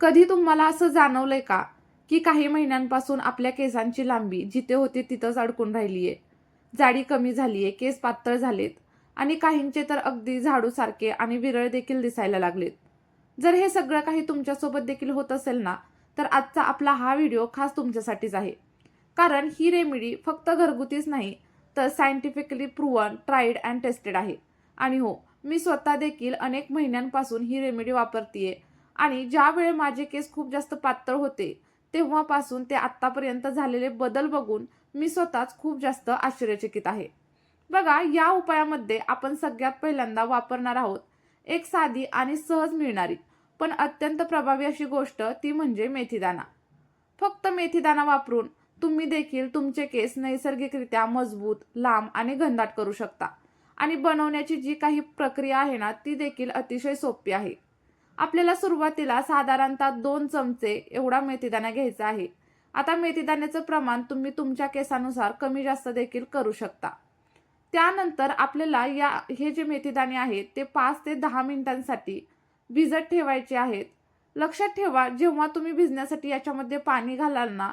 कधी तुम्हाला असं जाणवलंय का? की काही महिन्यांपासून आपल्या केसांची लांबी जिथे होती तिथंच अडकून राहिली आहे जाडी कमी झाली आहे केस पातळ झालेत आणि काहींचे तर अगदी झाडूसारखे आणि विरळ देखील दिसायला लागलेत. जर हे सगळं काही तुमच्यासोबत देखील होत असेल ना तर आजचा आपला हा व्हिडिओ खास तुमच्यासाठीच आहे. कारण ही रेमेडी फक्त घरगुतीच नाही तर scientifically proven tried and tested आहे. आणि हो मी स्वतः देखील अनेक महिन्यांपासून ही रेमेडी वापरतीये आणि ज्यावेळी माझे केस खूप जास्त पातळ होते तेव्हापासून ते आत्तापर्यंत झालेले बदल बघून मी स्वतःच खूप जास्त आश्चर्यचकित आहे. बघा या उपायामध्ये आपण सगळ्यात पहिल्यांदा वापरणार आहोत एक साधी आणि सहज मिळणारी पण अत्यंत प्रभावी अशी गोष्ट ती म्हणजे मेथीदाणा. फक्त मेथीदाणा वापरून तुम्ही देखील तुमचे केस नैसर्गिकरित्या मजबूत लांब आणि घनदाट करू शकता. आणि बनवण्याची जी काही प्रक्रिया आहे ना ती देखील अतिशय सोपी आहे. आपल्याला सुरुवातीला साधारणतः दोन चमचे एवढा मेथीदाणा घ्यायचा आहे. आता मेथीदाण्याचं प्रमाण तुम्ही तुमच्या केसानुसार कमी जास्त देखील करू शकता. त्यानंतर आपल्याला या हे जे मेथीदाणे आहेत ते पाच ते दहा मिनिटांसाठी भिजत ठेवायचे आहेत. लक्षात ठेवा जेव्हा तुम्ही भिजण्यासाठी याच्यामध्ये पाणी घालाल ना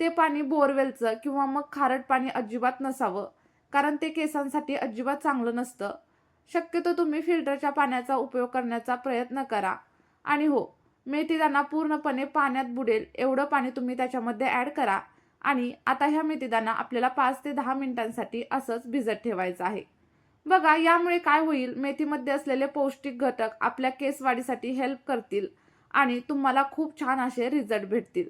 ते पाणी बोरवेलचं किंवा मग खारट पाणी अजिबात नसावं कारण ते केसांसाठी अजिबात चांगलं नसतं. शक्यतो तुम्ही फिल्टरच्या पाण्याचा उपयोग करण्याचा प्रयत्न करा. आणि हो मेथीदाणा पूर्णपणे पाण्यात बुडेल. एवढं पाणी तुम्ही त्याच्यामध्ये ॲड करा. आणि आता ह्या मेथीदाणा आपल्याला पाच ते दहा मिनिटांसाठी असंच भिजत ठेवायचं आहे. बघा यामुळे काय होईल? मेथीमध्ये असलेले पौष्टिक घटक आपल्या केस वाढीसाठी हेल्प करतील आणि तुम्हाला खूप छान असे रिझल्ट भेटतील.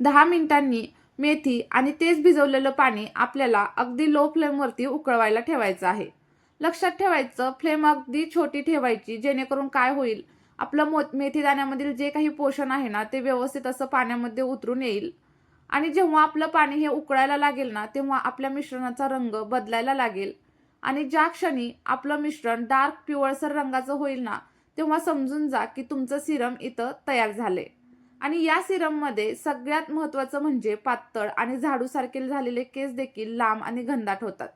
दहा मिनिटांनी मेथी आणि तेच भिजवलेलं पाणी आपल्याला अगदी लो फ्लेमवरती उकळवायला ठेवायचं आहे. लक्षात ठेवायचं फ्लेम अगदी छोटी ठेवायची जेणेकरून काय होईल? आपलं मो मेथी दाण्यामधील जे काही पोषण आहे ना ते व्यवस्थित असं पाण्यामध्ये उतरून येईल. आणि जेव्हा आपलं पाणी हे उकळायला लागेल ना तेव्हा आपल्या मिश्रणाचा रंग बदलायला लागेल. आणि ज्या क्षणी आपलं मिश्रण डार्क पिवळसर रंगाचं होईल ना तेव्हा समजून जा की तुमचं सिरम इथं तयार झालंय. आणि या सिरममध्ये सगळ्यात महत्त्वाचं म्हणजे पातळ आणि झाडूसारखे झालेले केस देखील लांब आणि घनदाट होतात.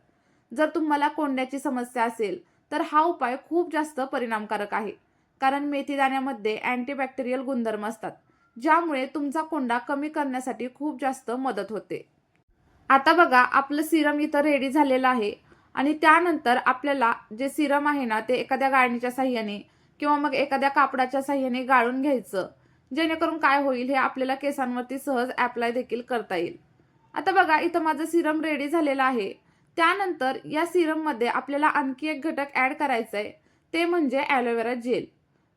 जर तुम्हाला कोंड्याची समस्या असेल तर हा उपाय खूप जास्त परिणामकारक आहे. कारण मेथी दाण्यामध्ये अँटीबॅक्टेरियल गुणधर्म असतात ज्यामुळे तुमचा कोंडा कमी करण्यासाठी खूप जास्त मदत होते. आता बघा आपलं सिरम इथं रेडी झालेलं आहे आणि त्यानंतर आपल्याला जे सिरम आहे ना ते एखाद्या गाळणीच्या साह्याने किंवा मग एखाद्या कापडाच्या साह्याने गाळून घ्यायचं. जेणेकरून काय होईल हे आपल्याला केसांवरती सहज अप्लाय देखील करता येईल. आता बघा इथं माझं सिरम रेडी झालेलं आहे. त्यानंतर या सिरममध्ये आपल्याला आणखी एक घटक ॲड करायचं आहे ते म्हणजे ॲलोवेरा जेल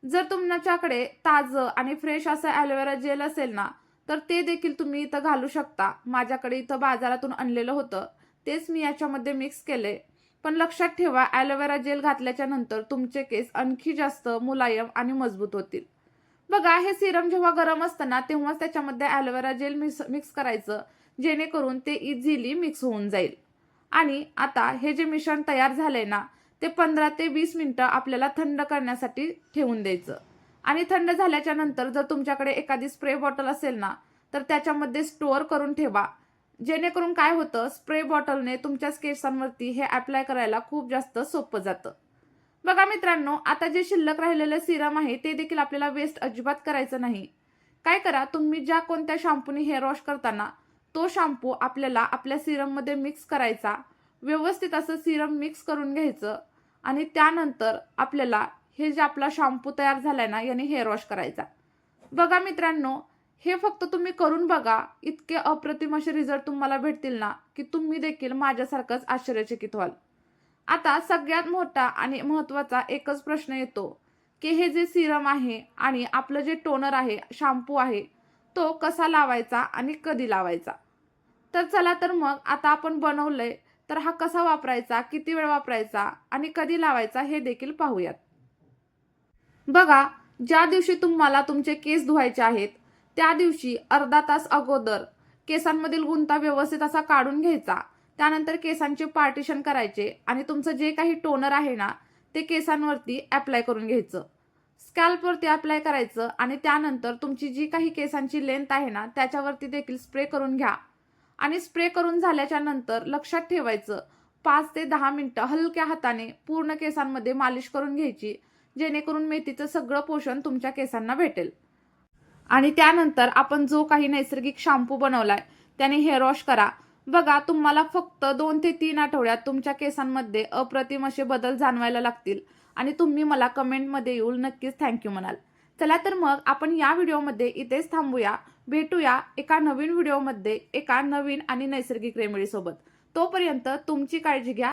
जर तुमच्याकडे ताजं आणि फ्रेश असं ॲलोवेरा जेल असेल ना तर ते देखील तुम्ही इथं घालू शकता. माझ्याकडे इथं बाजारातून आणलेलं होतं. तेच मी याच्यामध्ये मिक्स केले. पण लक्षात ठेवा ॲलोवेरा जेल घातल्याच्या नंतर तुमचे केस आणखी जास्त मुलायम आणि मजबूत होतील. बघा हे सिरम जेव्हा गरम असतं ना तेव्हाच त्याच्यामध्ये ॲलोवेरा जेल मिक्स मिक्स करायचं जेणेकरून ते इझिली मिक्स होऊन जाईल. आणि आता हे जे मिश्रण तयार झालंय ना ते पंधरा ते वीस मिनिटं आपल्याला थंड करण्यासाठी ठेवून द्यायचं. आणि थंड झाल्याच्यानंतर जर तुमच्याकडे एखादी स्प्रे बॉटल असेल ना तर त्याच्यामध्ये स्टोअर करून ठेवा. जेणेकरून काय होतं स्प्रे बॉटलने तुमच्या केसांवरती हे अप्लाय करायला खूप जास्त सोपं जातं. बघा मित्रांनो आता जे शिल्लक राहिलेलं सिरम आहे ते देखील आपल्याला वेस्ट अजिबात करायचं नाही. काय करा तुम्ही ज्या कोणत्या शॅम्पूने हेअर वॉश करताना तो शॅम्पू आपल्याला आपल्या सिरममध्ये मिक्स करायचा. व्यवस्थित असं सिरम मिक्स करून घ्यायचं आणि त्यानंतर आपल्याला हे जे आपला शॅम्पू तयार झालाय ना याने हेअर वॉश करायचा. बघा मित्रांनो हे फक्त तुम्ही करून बघा. इतके अप्रतिम असे रिझल्ट तुम्हाला भेटतील ना की तुम्ही देखील माझ्यासारखंच आश्चर्यचकित व्हाल. आता सगळ्यात मोठा आणि महत्त्वाचा एकच प्रश्न येतो की हे जे सिरम आहे आणि आपलं जे टोनर आहे शॅम्पू आहे तो कसा लावायचा आणि कधी लावायचा? तर चला तर मग आता आपण बनवलंय तर हा कसा वापरायचा किती वेळ वापरायचा आणि कधी लावायचा हे देखील पाहूयात. बघा ज्या दिवशी तुम्हाला तुमचे केस धुवायचे आहेत त्या दिवशी अर्धा तास अगोदर केसांमधील गुंता व्यवस्थित असा काढून घ्यायचा. त्यानंतर केसांचे पार्टिशन करायचे आणि तुमचं जे काही टोनर आहे ना ते केसांवरती अप्लाय करून घ्यायचं. स्कॅल्पवरती अप्लाय करायचं आणि त्यानंतर तुमची जी काही केसांची लेंथ आहे ना त्याच्यावरती देखील स्प्रे करून घ्या. आणि स्प्रे करून झाल्याच्यानंतर लक्षात ठेवायचं. पाच ते दहा मिनटं हलक्या हाताने पूर्ण केसांमध्ये मालिश करून घ्यायची जेणेकरून मेथीचं सगळं पोषण तुमच्या केसांना भेटेल. आणि त्यानंतर आपण जो काही नैसर्गिक शॅम्पू बनवलाय त्याने हेअर वॉश करा. बघा तुम्हाला फक्त दोन ते तीन आठवड्यात तुमच्या केसांमध्ये अप्रतिम असे बदल जाणवायला लागतील. आणि तुम्ही मला कमेंटमध्ये येऊन नक्कीच थँक्यू म्हणाल. चला तर मग आपण या व्हिडिओमध्ये इथेच थांबूया. भेटूया एका नवीन व्हिडिओमध्ये एका नवीन आणि नैसर्गिक रेमेडीसोबत. तोपर्यंत तुमची काळजी घ्या.